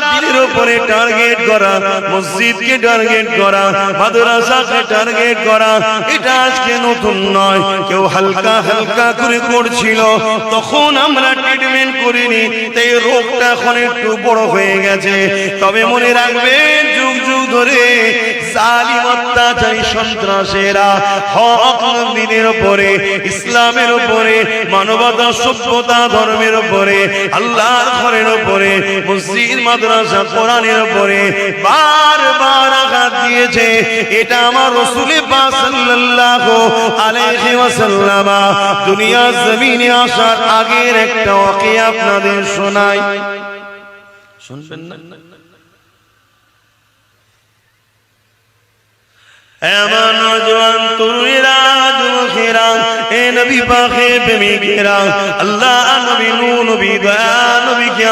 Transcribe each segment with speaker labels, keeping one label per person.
Speaker 1: দিনের উপরে টার্গেট করা, মসজিদকে টার্গেট করা, মাদ্রাসাকে টার্গেট করা, এটা আজকে নতুন নয়। কেউ হালকা হালকা করে করছিল, তখন আমরা ট্রিটমেন্ট করিনি, তাই রোগটা এখন একটু বড় হয়ে গেছে। তবে মনে রাখবেন, যুগ যুগ ধরে জালিম উপরে, ইসলামের উপরে, মানবতা সভ্যতা ধর্মের উপরে, আল্লাহর ঘরের উপরে, মসজিদ কোরআনের উপরে বারবার আঘাত দিয়েছে। এটা আমার রসুলি সাল্লাল্লাহু আলাইহি ওয়াসাল্লাম দুনিয়া জমিনে আসার আগের একটা ওয়াকিয়া আপনাদের শোনাই। শুনবেন না? এমন নজওয়ান তরুণীরা যুবকেরা এ নবী প্রেমিকেরা আল্লাহ নবী নূ, নবী দয়া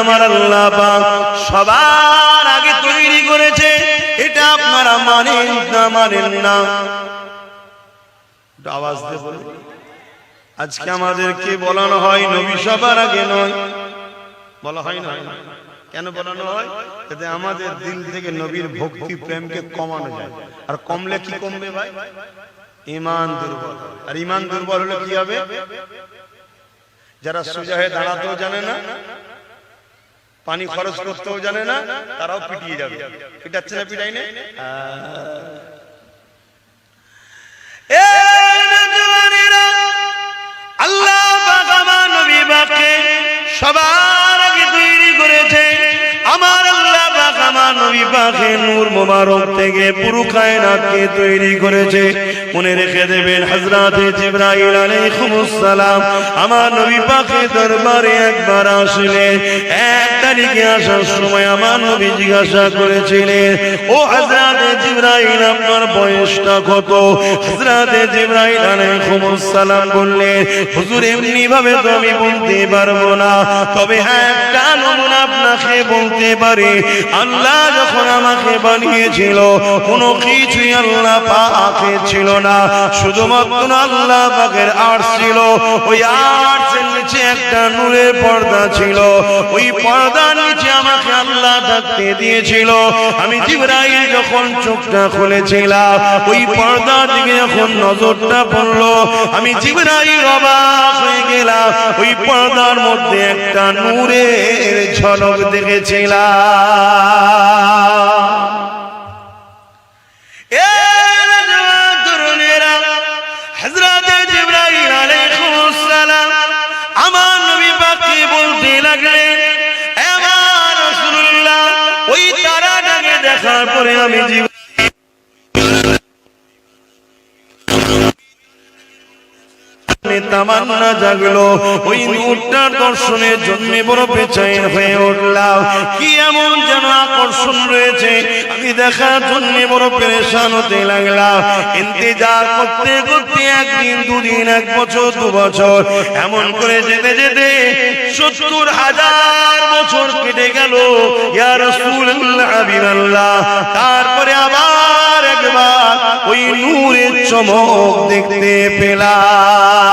Speaker 1: আমার আল্লাহ পাক? সবার আগে তৈরি করেছে, এটা আপনারা মানেন না মানেন না। আওয়াজ বলুন। আজকে আমাদেরকে বলানো হয় নবী সবার আগে নয়, বলা হয় না। কেন বলানো হয়? যাতে আমাদের দিল থেকে নবীর ভক্তি প্রেমকে কমানো যায়। আর কমলে কি কমবে ভাই? ইমান দুর্বল আর ইমান দুর্বল হলে কি হবে? যারা সোজা হয়ে দাঁড়াতেও জানে না, পানি খরচ করতেও জানে না, তারাও পিটিয়ে যাবে। পিটাচ্ছে না পিটাই না? আল্লাহ সবার নবী পাকে নূর মোবারক থেকে পুরো কায়নাতকে তৈরি করেছে। মনে রেখে দেবেন হযরতে জিবরাইল আলাইহিস আমার নবী পাকে দরবারে একবার আসলেন এক তারিখে আসার সময় আমার নবী জিজ্ঞাসা করেছিলেন, ও হযরতে জিবরাইল, আপনার বয়সটা কত? হযরতে জিবরাইল আলাইহিস বললেন, হুজুর এমনি ভাবে তো আমি বলতে পারব না। তবে হ্যাঁ একটা নমুনা আপনাকে বলতে পারি। আল্লাহ যখন আমাকে বানিয়েছিল, কোনো কিছুই আল্লাহ পাকে ছিল না। শুধুমাত্র আল্লাহ পাকের ছিল। ওই নিচে একটা নূরের পর্দা ছিল। ওই নিচে আমাকে আল্লাহ থাকতে দিয়েছিল। আমি যখন চোখটা খুলেছিলাম, ওই পর্দা দিকে যখন নজরটা পড়ল, আমি জিবরাইল অবাক হয়ে গেলাম। ওই পর্দার মধ্যে একটা নূরের ঝলক দেখেছিলাম। আমার নবী পাককে বলতে লাগলেন এ আমার রাসূলুল্লাহ ওই তারাটাকে দেখার পরে আমি জীব তামান্না জাগলো। ওই নূরটার দর্শনের জন্য বড় পেছাইন হয়ে উঠলাম কি এমন যেন আকর্ষণ রয়েছে, আমি দেখার জন্য বড় হতে লাগলাম ইন্তজার করতে করতে একদিন, দুদিন, এক বছর, দু বছর, এমন করে যেতে যেতে সত্তর হাজার বছর কেটে গেল। ইয়া রাসূলুল্লাহ, হাবিবাল্লাহ। তারপরে আবার একবার ওই নূরের চমক দেখতে পেলাম।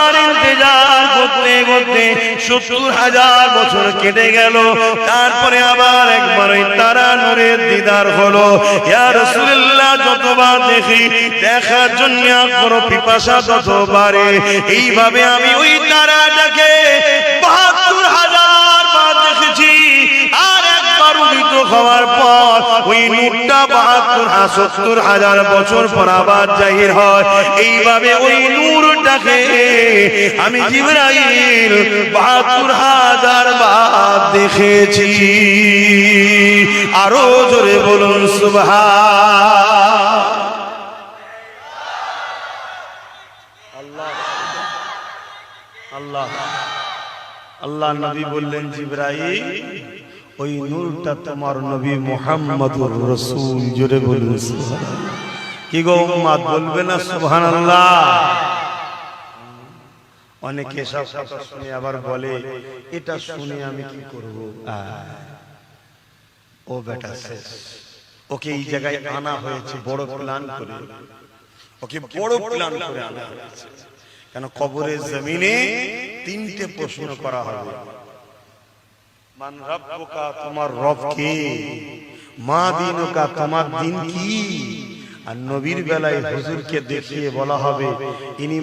Speaker 1: করতে সত্তর হাজার বছর কেটে গেল। তারপরে আবার একবার ওই তারা নূরের দিদার হলো। ইয়া রাসূলুল্লাহ, যতবার দেখি, দেখার জন্য আগ্রহ পিপাসা ততবারে। এইভাবে আমি ওই তারাটাকে হওয়ার পর ওই নূরটা বাহাত্তর সত্তর হাজার বছর পর আবার জাহির হয়। এইভাবে ওই নূরটাকে আমি জিবরাইল বাহাত্তর হাজার বার দেখেছি। আরও জোরে বলুন আল্লাহ। আল্লাহ নবী বললেন, জিব্রাইল ওই নূরটা তোমার নবী মুহাম্মদুর রাসূল, জোরে বলুন কি গো উম্মাদ বলবে না সুবহানাল্লাহ? অনেকে সব কথা শুনে আবার বলে, এটা শুনে আমি কি করব? ও বেটা শেষ। ওকে এই জায়গায় আনা হয়েছে, বড় প্ল্যান করে। ওকে বড় প্ল্যান করে আনা হয়েছে। কেন কবরের জমিনে তিনটে প্রশ্ন করা হবে। মান রব্বুকা, তোমার রব কে? মা দিনুকা, তোমার দিন কি? আর নবীর বেলায় হুজুরকে দেখিয়ে বলা হবে, ইনি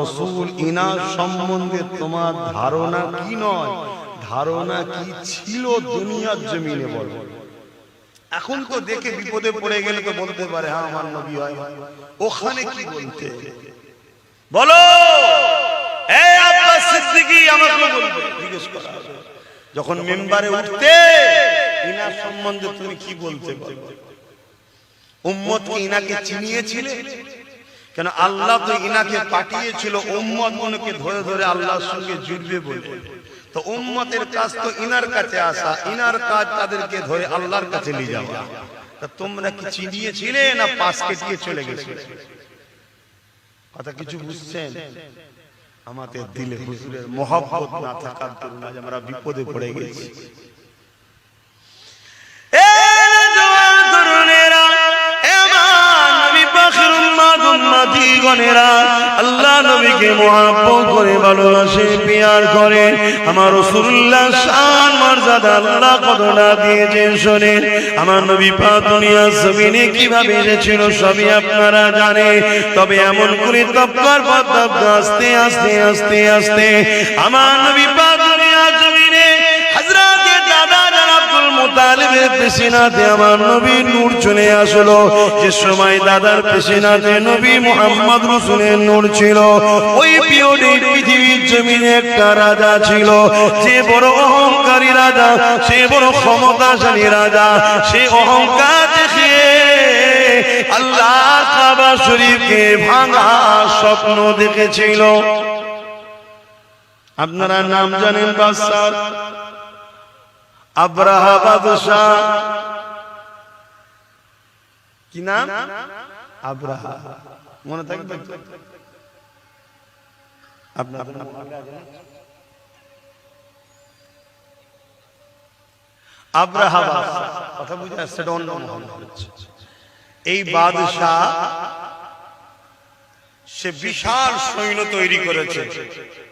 Speaker 1: রসুল সম্বন্ধে তোমার ধারণা কি নয়? ধারণা কি ছিল দুনিয়ার জমিনে বলো। এখন তো দেখে বিপদে পড়ে গেলে তো বলতে পারে হ্যাঁ আমার নবী হয়। ওখানে কি বলতে? বলো! আব্বাস সিদ্দিকী আমাকে বলবে, জিজ্ঞেস করা। যখন মেম্বারে উঠতে ইনার সম্বন্ধে তুমি কি বলতে উম্মত ইনাকে চিনিয়েছিলে? কেন আল্লাহ তো ইনাকে পাঠিয়েছিল উম্মত মনকে ধরে ধরে আল্লাহর সঙ্গে জুড়বে বলে। তো উম্মতের কাজ তো ইনার কাছে আসা ইনার কাজ তাদেরকে ধরে আল্লাহর কাছে নিয়ে যাওয়া। তা তোমরা কি চিনিয়েছিলে না পাশ কেটিয়ে চলে গেছিলে? কথা কিছু বুঝছেন? আমাদের দিলে হুজুরের মহব্বত না থাকার দরুন আজ আমরা বিপদে পড়ে গেছি। আমার নবী কীভাবে আপনারা জানে তবে এমন করে তপ্পার পর আস্তে আস্তে আস্তে আস্তে আমার নবী পা মুতালিবের পেশিনাতে আমার নবী নূর চলে আসলো। যে সময় দাদার পেশিনাতে নবী মুহাম্মদ রসুলের নূর ছিল, ওই পৃথিবীর জমিনে একটা রাজা ছিল। যে বড় অহংকারী রাজা, সে বড় ক্ষমতাশালী রাজা, সে অহংকার দেখিয়ে আল্লাহর কাবা শরীফকে ভাঙা স্বপ্ন দেখেছিল। আপনারা নাম জানেন বাদশাহ? আব্রাহা বাদশাহ কি নাম? আব্রাহা। মনে থাকবে আপনার আব্রাহা কথা বুঝে আসছে অন্য এই বাদশাহ সে বিশাল সৈন্য তৈরি করেছে।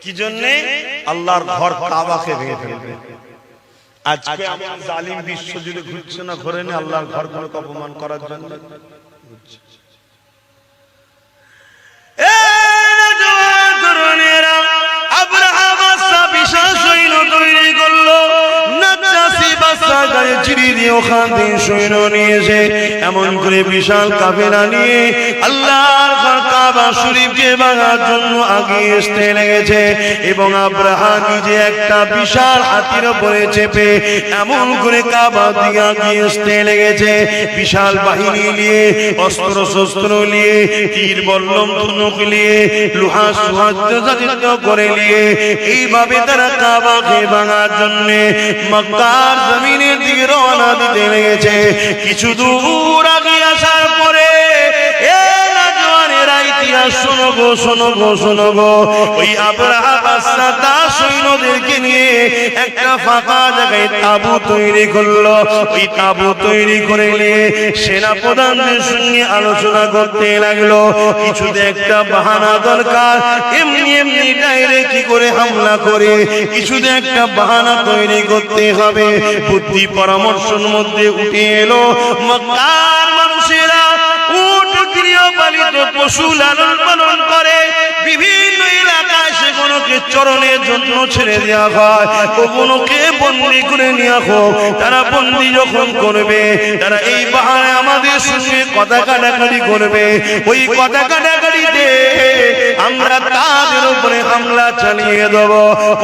Speaker 1: কি জন্যে? আল্লাহর ঘর কাবাকে ভেঙে ফেলবে। আজকে আমার জালিম বিশ্ব জুড়ে ঘুরছে না ঘরে না আল্লাহর ঘর ঘরকে অপমান করার জন্য। আব্রাহাম সৈন্য তৈরি নাজ্জাশী চিড়ি দিয়ে ওখান সৈন্য নিয়ে এসে এমন করে বিশাল কাফেলা নিয়ে আল্লাহর কাবা শরীফকে ভাঙার জন্য লেগেছে এবং আব্রাহা নিজে একটা বিশাল হাতির উপরে চেপে এমন করে কাবা আসতে লেগেছে। বিশাল বাহিনী নিয়ে অস্ত্র শস্ত্র নিয়ে, তীর বল্লম ধনুক নিয়ে, লোহা সুহাজ্য করে নিয়ে, এইভাবে তারা কাবাকে ভাঙার জন্য মক্কার জমিনের দিকে রওনা দিতে লেগেছে। কিছু দূর আগে আসার পরে এ ইতিহাস শোনো গো শোনো গো শোনো গো। ওই আবরাহা বাদশা তার সৈন্যদেরকে নিয়ে একটা ফাঁকা জায়গায় তাবু তৈরি করল। ওই তাবু তৈরি করে নিয়ে সঙ্গে আলোচনা করতে লাগল। কিছুতে একটা বাহানা দরকার। এমনি এমনি ডাইরেক্ট কি করে হামলা করে। কিছুতে একটা বাহানা তৈরি করতে হবে। বুদ্ধি পরামর্শের মধ্যে উঠে এলো। মক্কার মানুষেরা গৃহপালিত পশু লালন পালন করে। বিভিন্ন এলাকায় সেগুলোকে চরণের জন্য ছেড়ে দেওয়া হয়। ওগুলোকে বন্দি করে নেওয়া হোক, তারা বন্দি যখন করবে, তারা এই বাহানে আমাদের সঙ্গে কথা কাটাকাটি করবে। ওই কথা কাটাকাটিতে আমরা তাদের উপরে হামলা চালিয়ে দেব।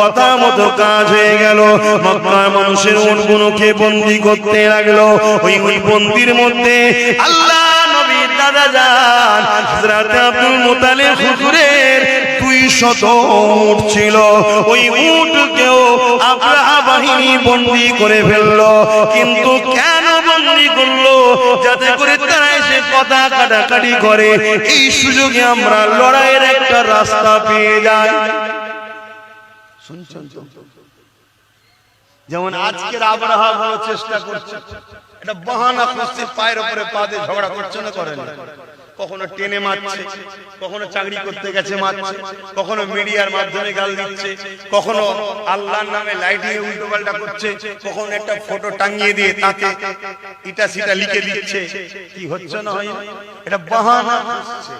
Speaker 1: কথা মতো কাজ হয়ে গেল। মক্কার মানুষের উটগুলোকে বন্দি করতে লাগল। ওই ওই বন্দির মধ্যে আল্লাহ দাদা যান আব্দুল মুতালিব হুজুরের দুই শত উট ছিল। ওই উটকেও আব্রাহা বাহিনী বন্দি করে ফেলল। কিন্তু কেন বন্দি করল? যাতে করে তারা এসে কথা কাটাকাটি করে। এই সুযোগে আমরা লড়াইয়ের একটা রাস্তা পেয়ে যাই।
Speaker 2: যেমন আজকের ভালো চেষ্টা করছে। এটা বাহানা খুঁজছে পায়ের উপরে পা দিয়ে ঝগড়া করছে না করে না কখনো টেনে মারছে, কখনো চাকরি করতে গেছে মারছে, কখনো মিডিয়ার মাধ্যমে গাল দিচ্ছে, কখনো আল্লাহর নামে লাইটিং উল্টো পাল্টা করছে, কখনো একটা ফটো টাঙিয়ে দিয়ে তাতে ইটা সিটা লিখে দিচ্ছে। কি হচ্ছে না হয়? এটা বাহানা খুঁজছে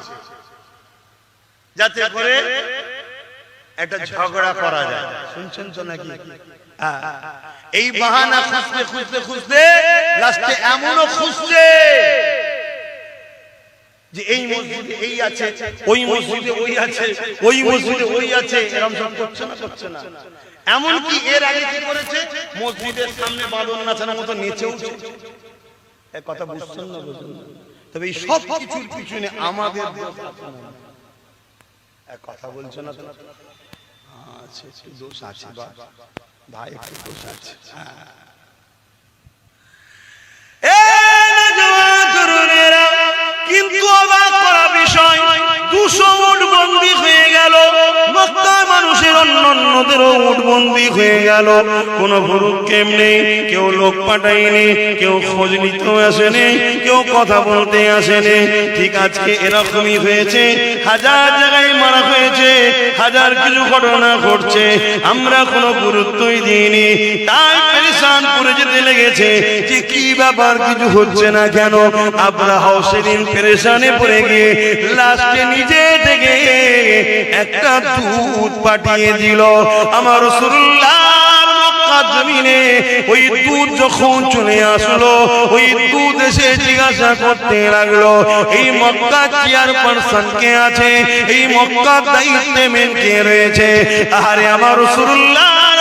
Speaker 2: যাতে করে একটা ঝগড়া করা যায়। শুনছেন তো নাকি। এই বাহানা খুঁজতে খুঁজতে খুঁজতে লাস্টে এমনও খুঁজছে যে এই মসজিদে এই আছে, ওই মসজিদে ওই আছে, ওই মসজিদে ওই আছে এরকম সব করছে না করছে না। এর আগে কি করেছে? মসজিদের সামনে মতো কথা বুঝছেন না বুঝুন তবে এই সব কিছুর পিছনে আমাদের কথা বলছো না আচ্ছা একটু দোষ আছে বা? ভাই একটু দোষ আছে।
Speaker 1: এ নওজোয়ান তরুণেরা, কিন্তু অবাক করা বিষয়। দুশো বন্দি হয়ে গেল। উট বন্দি হয়ে গেল। কোন কেমনে? কেউ লোক পাঠায়নি, কেউ খোঁজ নিতেও আসেনি, কেউ কথা বলতে আসেনি। ঠিক আজকে এরকমই হয়েছে। হাজার জায়গায় মারা হয়েছে। হাজার কিছু ঘটনা ঘটছে। আমরা কোনো গুরুত্বই দিইনি। তাই পরেশান করে যেতে লেগেছে যে কি ব্যাপার, কিছু হচ্ছে না কেন? আব্রাহাও সেদিন পরেশানে পড়ে গিয়ে লাস্টে নিজে থেকে একটা দুধ পাঠিয়ে দিল। আমার রসুল্লাহ ওই দুধ যখন চলে আসলো, ওই দুধ এসে জিজ্ঞাসা করতে লাগল, এই মক্কা চেয়ার পার্সন কে আছে? এই মক্কার দায়িত্বে মেন কে রয়েছে? আরে আমার রসুল্লাহর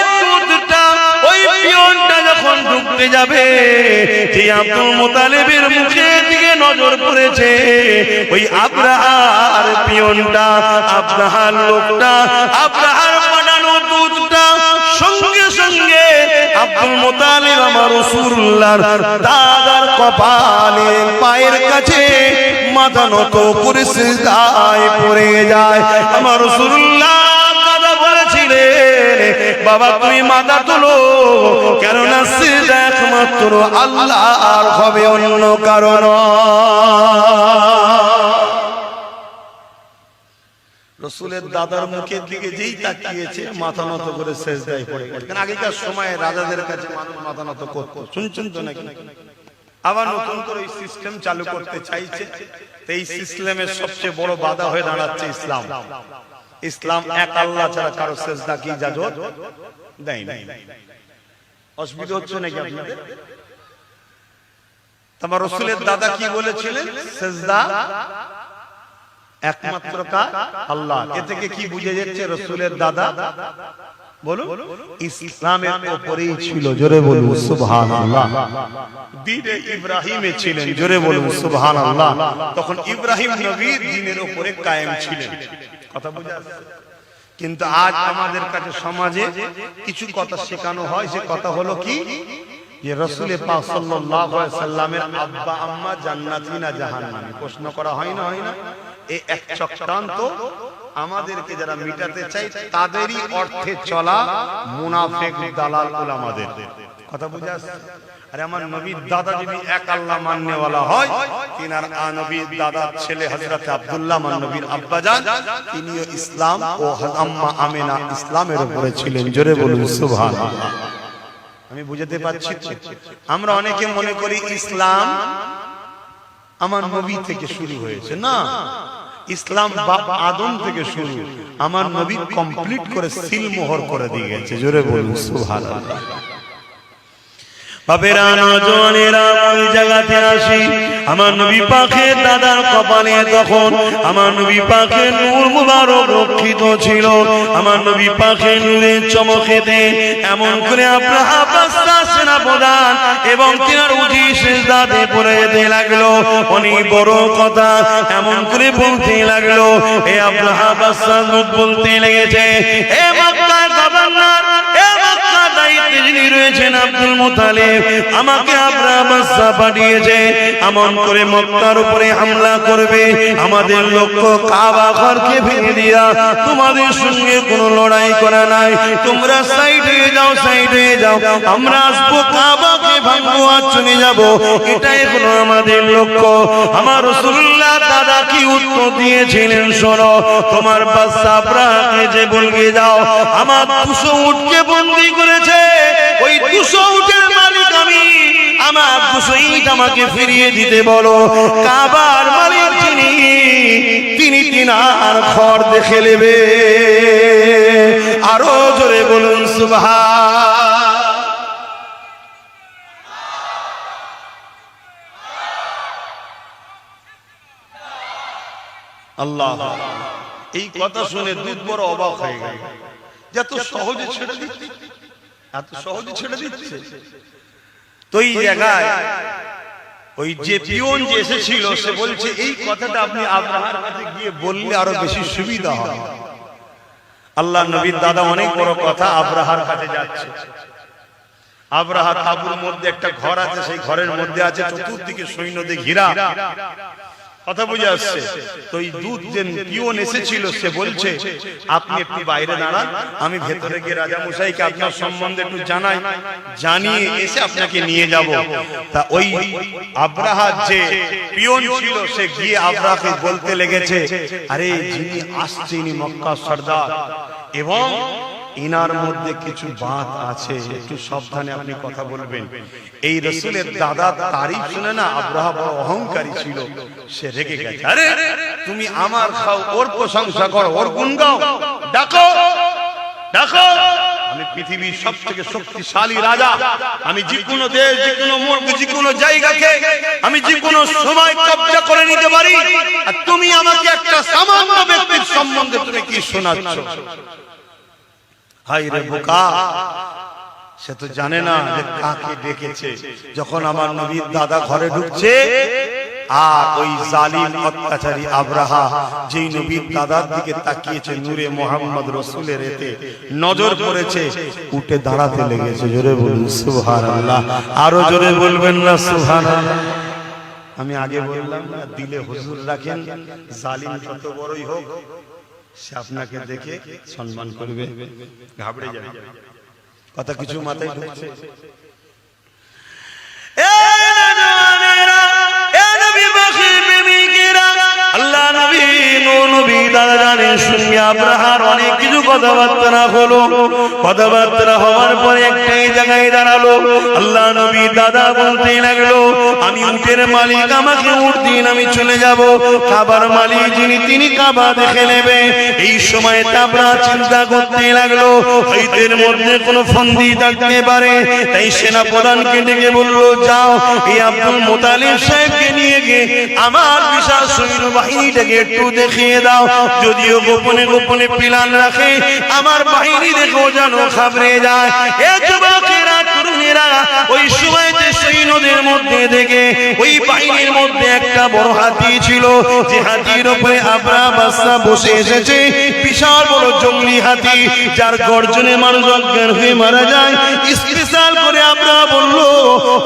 Speaker 1: ওই পিয়নটা যখন ঢুকতে যাবে, যে আব্দুল মোতালেবের মুখের দিকে নজর পড়েছে, ওই আব্রাহার পিয়নটা আব্রাহার লোকটা আব্রাহার পাঠানো দুধটা, সঙ্গে সঙ্গে আব্দুল মুতালিব আমার রাসূলুল্লাহর দাদার কপালে পায়ের কাছে মাথা নত করে সিজদায় পড়ে যায়। আমার বলেছিলেন বাবা, তুমি মাথা তোলো। কেননা সিজদা একমাত্র আল্লাহ আর হবে অন্য কারণ
Speaker 2: রসুলের দাদার মুখের দিকে যেই তাকিয়েছে, মাথা নত করে শেষ দেয় পড়ে কারণ আগেকার সময়ে রাজাদের কাছে মানুষ মাথা নত করতো। শুনছেন তো নাকি? আবার নতুন করে সিস্টেম চালু করতে চাইছে। এই সিস্টেমের সবচেয়ে বড় বাধা হয়ে দাঁড়াচ্ছে ইসলাম। ইসলাম এক আল্লাহ ছাড়া কারও সেজদা কি ইজাজত? দেয় না অসুবিধা হচ্ছে নাকি আপনাদের? তোমার রসুলের দাদা কি বলেছিলেন? সেজদা একমাত্র কা আল্লাহ। এ থেকে কি বুঝে যাচ্ছে রসুলের দাদা? বলুন। ইসলামের উপরেই ছিল জোরে বলুন সুবহানাল্লাহ। দিনে ইব্রাহিমে ছিলেন জোরে বলুন সুবহানাল্লাহ। তখন ইব্রাহিম নবী দিনের উপরে কায়েম ছিলেন। কথা বুঝা কিন্তু আজ আমাদের কাছে সমাজে কিছু কথা শেখানো হয়। সে কথা হলো কি? যে রসুলের পাক সাল্লাল্লাহু আলাইহি সাল্লামের আব্বা আম্মা জান্নাতি না জাহান্নামী? প্রশ্ন করা হয় না হয় না? এই এক চক্রান্ত আমাদেরকে যারা মিটাতে চাই তাদেরই অর্থে চলা মুনাফেক দালাল আমাদের কথা বুঝে আসছে? আরে আমার নবীর দাদা যদি এক আল্লাহ মান্যওয়ালা হয় তিনার নবীর দাদার ছেলে হযরত আব্দুল্লাহ মান নবীর আব্বাজান তিনিও ইসলাম ও আম্মা আমেনা ইসলামের উপরে ছিলেন। জোরে বলুন সুবহানাল্লাহ। আমি বুঝাতে পারছি? আমরা অনেকে মনে করি ইসলাম আমার নবী থেকে শুরু হয়েছে। না ইসলাম বাপ আদম থেকে শুরু। আমার নবী কমপ্লিট করে সিল মোহর করে দিয়ে গেছে। জোরে বলুন, সুবহানাল্লাহ।
Speaker 1: আমার নবী পাখের দাদার আমার নবী পাখের নূর মুবারক ছিল। আমার নবী পাখের নূরের চমকেতে এমন করে আপনার প্রধান এবং লাগল। অনেক বড় কথা এমন করে বলতে লাগল। এ আপনার বলতে লেগেছে, এ মক্কার যিনি রয়েছেন আব্দুল মুতালিব, আমাকে আব্রাহাম বাদশা পাঠিয়েছে এমন করে মক্কার উপরে হামলা করবে। আমাদের লক্ষ্য কাবা ঘরকে ভেঙে দিয়া। তোমাদের সঙ্গে কোনো লড়াই করা নাই। তোমরা সাইড যাও সাইড যাও। আমরা আসব কাবাকে ভাঙবো আর চলে যাব। এটাই হলো আমাদের লক্ষ্য। আমার রসুল্লাহ দাদা কি উত্তর দিয়েছিলেন শোনো? তোমার বাদশা আব্রাহামকে যে বলবে যাও, আমার দুশো উঠকে বন্দি করেছে। ওই দুশো উঠের মালিক আমি। আমার দুশো ইট আমাকে ফিরিয়ে দিতে বলো। কাবার মালিক যিনি, তিনি তিনার ঘর দেখে নেবে। আরও জোরে বলুন সুবহা
Speaker 2: আল্লাহ। এই কথা শুনে দুধ বড় অবাক হয়ে গেল। যে এত সহজে ছেড়ে দিচ্ছে। এত সহজে ছেড়ে দিচ্ছে। তো এই জায়গায় ওই যে পিয়ন যে এসেছিল সে বলছে এই কথাটা আপনি আব্রাহার কাছে গিয়ে বললে আরও বেশি সুবিধা হবে। আল্লাহ নবীর দাদা অনেক বড় কথা আব্রাহার কাছে যাচ্ছে। আব্রাহা তাবুর মধ্যে একটা ঘর আছে সেই ঘরের মধ্যে আছে চতুর্দিকে সৈন্যদের ঘিরা। কথা বুঝে আসছে? তো এই দুধ যে পিওন এসেছিল সে বলছে আপনি একটু বাইরে দাঁড়ান আমি ভেতরে গিয়ে রাজা মশাইকে আপনার সম্বন্ধে একটু জানাই জানিয়ে এসে আপনাকে নিয়ে যাব। তা ওই আব্রাহার যে পিওন ছিল সে গিয়ে আব্রাহাকে বলতে লেগেছে আরে যিনি আসছে ইনি মক্কা সর্দার এবং ইনার মধ্যে কিছু বাত আছে, একটু সাবধানে আপনি কথা বলবেন। এই রসুলের দাদা তারিফ শুনে না আব্রাহা বড় অহংকারী ছিল, সে রেগে গেছে। আরে, তুমি আমার খাও, ওর প্রশংসা করো, ওর গুণ গাও। ডাকো ডাকো। পৃথিবীর সব থেকে শক্তিশালী রাজা। আমি যে কোনো দেশ, যে কোনো যে কোনো জায়গাকে আমি যে কোনো সময় করে নিতে পারি। আর তুমি আমাকে একটা সামান্য ব্যক্তির সম্বন্ধে তুমি কি শোনাচ্ছ? হাই রে বোকা, সে তো জানে না যে কাকে ডেকেছে। যখন আমার নবীর দাদা ঘরে ঢুকছে আর ওই জালিম অত্যাচারী আব্রাহা, যেই নবীর দাদার দিকে তাকিয়েছে নূরে মোহাম্মদ রসুলের এতে, নজর পড়েছে, উঠে দাঁড়াতে লেগেছে। জোরে বলুন আল্লাহ আরও জোরে বলবেন না আমি আগে বললাম না, দিলে হুজুর রাখেন, জালিম যত বড়ই হোক, সে আপনাকে দেখে সম্মান করবে। ঘাবড়ে যাবে। কথা কিছু মাথায় ঢুকছে।
Speaker 1: নবী, নূর নবী, দাদা জানের সঙ্গে আব্রাহার অনেক কিছু কথাবার্তা হলো। কথাবার্তা হওয়ার পরে একটাই জায়গায় দাঁড়াল। আল্লাহ নবী দাদা বলতে লাগল আমি মালিক আমাকে আমি চলে যাব। কাবার মালিক যিনি তিনি কাবা দেখে নেবে। এই সময় চিন্তা করতে লাগল হইতের মধ্যে কোনো ফন্দি থাকতে পারে। তাই সেনা প্রধানকে ডেকে বলল যাও এই আব্দুল মোতালিব সাহেবকে নিয়ে গিয়ে আমার বিশাল সৈন্য বাহিনীটাকে একটু দেখিয়ে দাও। যদিও গোপনে গোপনে পিলান রাখে, আমার বাহিনী দেখো যেন খাবড়ে যায়। এ যুবকেরা তরুণেরা ওই সময়তে সৈন্যদের মধ্যে ওই বাহিনীর মধ্যে একটা বড় হাতি ছিল। যে হাতির উপরে আবরা বাসা বসে এসেছে। বিশাল বড় জঙ্গলি হাতি, যার গর্জনে মানুষ অজ্ঞান হয়ে মারা যায়। স্পেশাল করে আমরা বলল,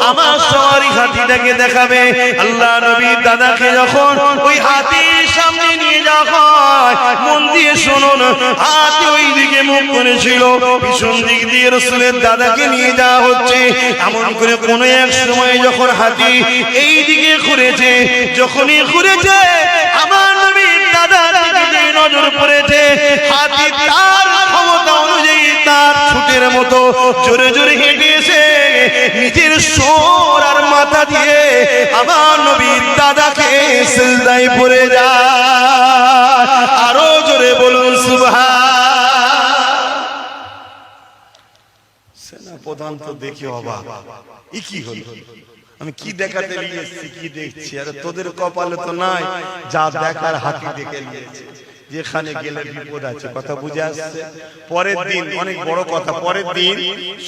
Speaker 1: আমার সবারই হাতিটাকে দেখাবে। আল্লাহ নবী দাদাকে যখন ওই হাতির সামনে নিয়ে হাতি মুখ করেছিল ভীষণ দিক দাদাকে নিয়ে যাওয়া হচ্ছে। করে কোনো এক সময় যখন হাতি যখনই আমার দিকে নজর পড়েছে। হাতি তার ক্ষমতা অনুযায়ী তার ছুটের মতো জোরে জোরে হেঁটে এসে নিজের সোর আর মাথা দিয়ে আমার নবীর দাদাকে সিজদায় পড়ে যায়। আরও জোরে বলুন, সুবহান।
Speaker 2: সেনা প্রধান তো দেখে অবাক। কি হলো? আমি কি দেখাতে নিয়ে এসেছি কি দেখছি? আরে তোদের কপালে তো নাই যা দেখার হাতি দেখে নিয়েছে। যেখানে গেলে বিপদ আছে কথা বুঝে আসছে। পরের দিন অনেক বড় কথা পরের দিন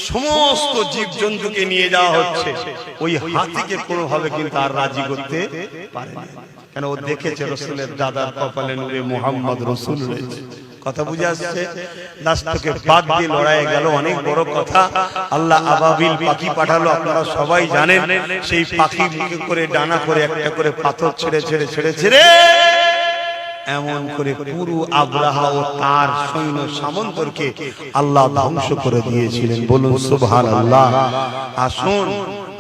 Speaker 2: সমস্ত জীব জন্তুকে নিয়ে যাওয়া হচ্ছে। ওই হাতিকে কোনোভাবে কিন্তু আর রাজি করতে পারে না কেন ও দেখেছে রসুলের দাদার কপালে নুরে মোহাম্মদ রসুল রয়েছে। কথা বুঝে আসছে? লাস্টকে বাদ দিয়ে লড়াই গেল অনেক বড় কথা। আল্লাহ আবাবিল পাখি পাঠালো আপনারা সবাই জানেন সেই পাখি মুখে করে ডানা করে একটা করে পাথর ছেড়ে ছেড়ে ছেড়ে ছেড়ে। এমন করে পুরো আব্রাহা ও তার সৈন্য সামন্তরকে আল্লাহ ধ্বংস করে দিয়েছিলেন। বলুন সুবহানাল্লাহ। আসুন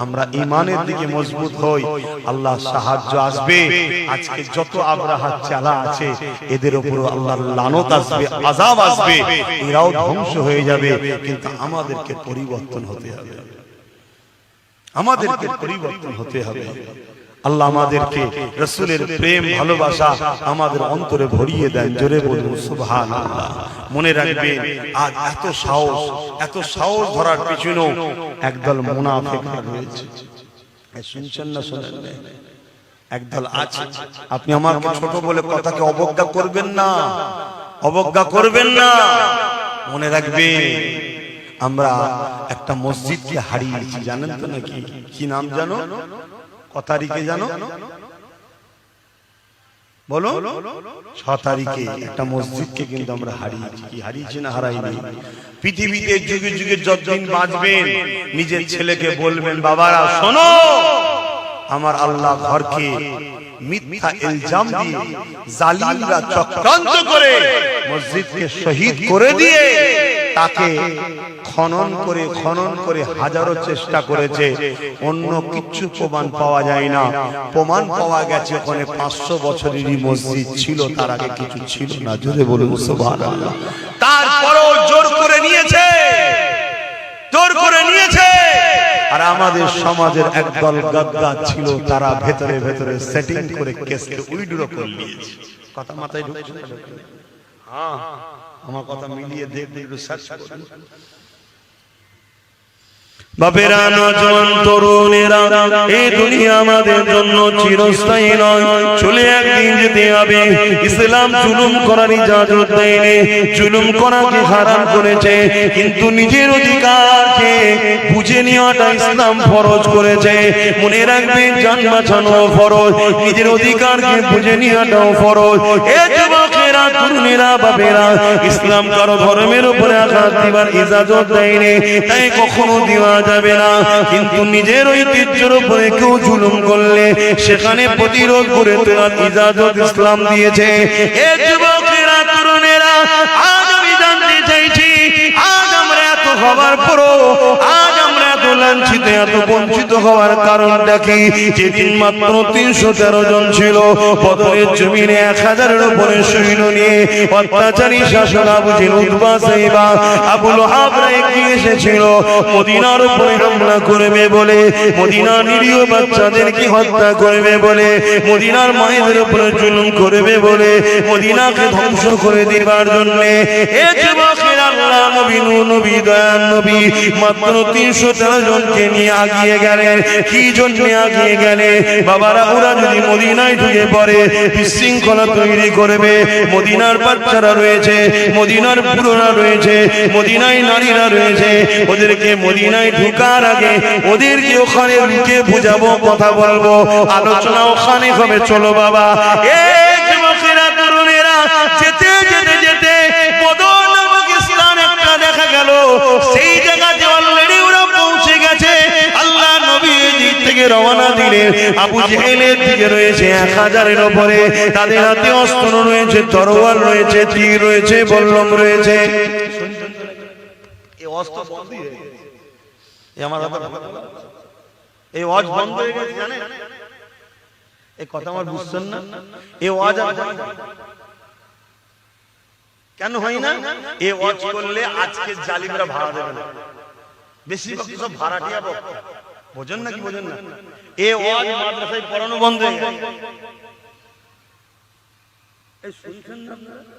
Speaker 2: আমরা ইমানের দিকে মজবুত হই, আল্লাহ সাহায্য আসবে। আজকে যত আবরাহা চালা আছে, এদের উপর আল্লাহর লানত আসবে আজাব আসবে, এরাও ধ্বংস হয়ে যাবে, কিন্তু আমাদেরকে পরিবর্তন হতে হবে। আমাদেরকে পরিবর্তন হতে হবে। আল্লাহ আমাদেরকে রসুলের প্রেম, ভালোবাসা আমাদের অন্তরে ভরিয়ে দেন। জোরে বলুন সুবহান মনে রাখবেন আজ এত সাহস এত সাহস ধরার পিছনেও একদল মুনাফিক রয়েছে। শুনছেন না শোনেন একদল আছে। আপনি আমাকে ছোট বলে কথাকে অবজ্ঞা করবেন না। অবজ্ঞা করবেন না। মনে রাখবেন, আমরা একটা মসজিদকে হারিয়েছি। জানেন তো নাকি? কি নাম জানো জানো? বলো। ছ তারিখে একটা কিন্তু আমরা হারিয়েছি। কি হারিয়েছি না হারাইনি? পৃথিবীতে যুগে যুগে যতদিন বাঁচবেন, নিজের ছেলেকে বলবেন, বাবারা, শোনো, আমার আল্লাহ ঘরকে মিথ্যা ইলজাম দিয়ে জালিমরা চক্রান্ত করে মসজিদকে শহীদ করে দিয়ে তাকে খনন করে খনন করে হাজারো চেষ্টা করেছে। অন্য কিচ্ছু প্রমাণ পাওয়া যায় না। প্রমাণ পাওয়া গেছে ওখানে পাঁচশো বছরেরই মসজিদ ছিল, তার আগে কিছু ছিল না। জোরে বলুন তারপরও জোর করে নিয়েছে। জোর করে নিয়েছে। আর আমাদের সমাজের একদল গদ্দার ছিল, তারা ভেতরে ভেতরে সেটিং করে কেসকে উইড্রো করে নিয়েছে। কথা মাথায় ঢুকছে হ্যাঁ। আমার কথা মিলিয়ে দেখবে একটু সার্চ করুন।
Speaker 1: বাপেরা নজওয়ান তরুণেরা, এই দুনিয়া আমাদের জন্য চিরস্থায়ী নয়। চলে একদিন যেতে হবে। ইসলাম জুলুম করার ইজাজত দেয়নি। জুলুম করাকে হারাম করেছে, কিন্তু নিজের অধিকারকে বুঝে নেওয়াটা ইসলাম ফরজ করেছে। মনে রাখবেন জান বাঁচানো ফরজ, নিজের অধিকারকে বুঝে নেওয়াটাও ফরজ। এ যুবকেরা, তরুণেরা, বাপেরা, ইসলাম কারও ধর্মের উপরে আঘাত দিবার ইজাজত দেয়নি। তাই কখনো দেওয়া যাবে না। কিন্তু নিজের ঐতিহ্যের উপরে কেউ জুলুম করলে সেখানে প্রতিরোধ করে তোলার ইজাজত ইসলাম দিয়েছে। এ জানতে চাইছি, আজ আমরা এত হবার পরও আজ লাঞ্ছিত এত বঞ্চিত হওয়ার কারণটা কি যেদিন মাত্র তিনশো তেরো জন ছিল। বদরের জমিনে এক হাজারের উপরে সৈন্য নিয়ে অত্যাচারী শাসক আবু জিল উতবা সাইবা আবুল হাবরা এগিয়ে এসেছিল? মদিনার উপরে হামলা করবে বলে মদিনার নিরীহ বাচ্চাদেরকে হত্যা করবে বলে, মদিনার মায়েদের উপরে জুলুম করবে বলে, মদিনাকে ধ্বংস করে দেবার জন্য এ যুবকের আল্লাহ নবী নবী দয়ান নবী, মাত্র তিনশো তেরো জনকে নিয়ে আগিয়ে গেলেন। কি জন্য আগিয়ে গেলে? বাবারা, ওরা যদি মদিনায় ঢুকে পড়ে, বিশৃঙ্খলা তৈরি করবে। মদিনার বাচ্চারা রয়েছে, মদিনার পুরোরা রয়েছে, মদিনায় নারীরা রয়েছে। ওদেরকে মদিনায় ঢুকার আগে ওদেরকে ওখানে লুকে বুঝাবো, কথা বলব। আলোচনা ওখানে হবে। চলো বাবা। যেতে যেতে যেতে বদর নামক স্থান একটা দেখা গেল। সেই দিলেন আবু জেহেলের দিকে রয়েছে এক হাজারের ওপরে, তাদের হাতে অস্ত্র রয়েছে, তরোয়াল রয়েছে, তীর রয়েছে, বল্লম রয়েছে।
Speaker 2: এই অস্ত্র বন্ধ হয়ে গেছে। এই আমার কথা এই ওয়াজ বন্ধ হয়ে গেছে, জানেন? এই কথা আমার বুঝছেন না? এই ওয়াজ আর হয় না। কেন হয় না? এই ওয়াজ করলে আজকে জালিমরা ভাড়া দেবে না। বেশি সব ভাড়াটিয়া বোঝেন না কি বোঝেন না? এই ওয়াজ মাদ্রাসায় পড়ানো বন্ধ এই শুনছেন আপনারা?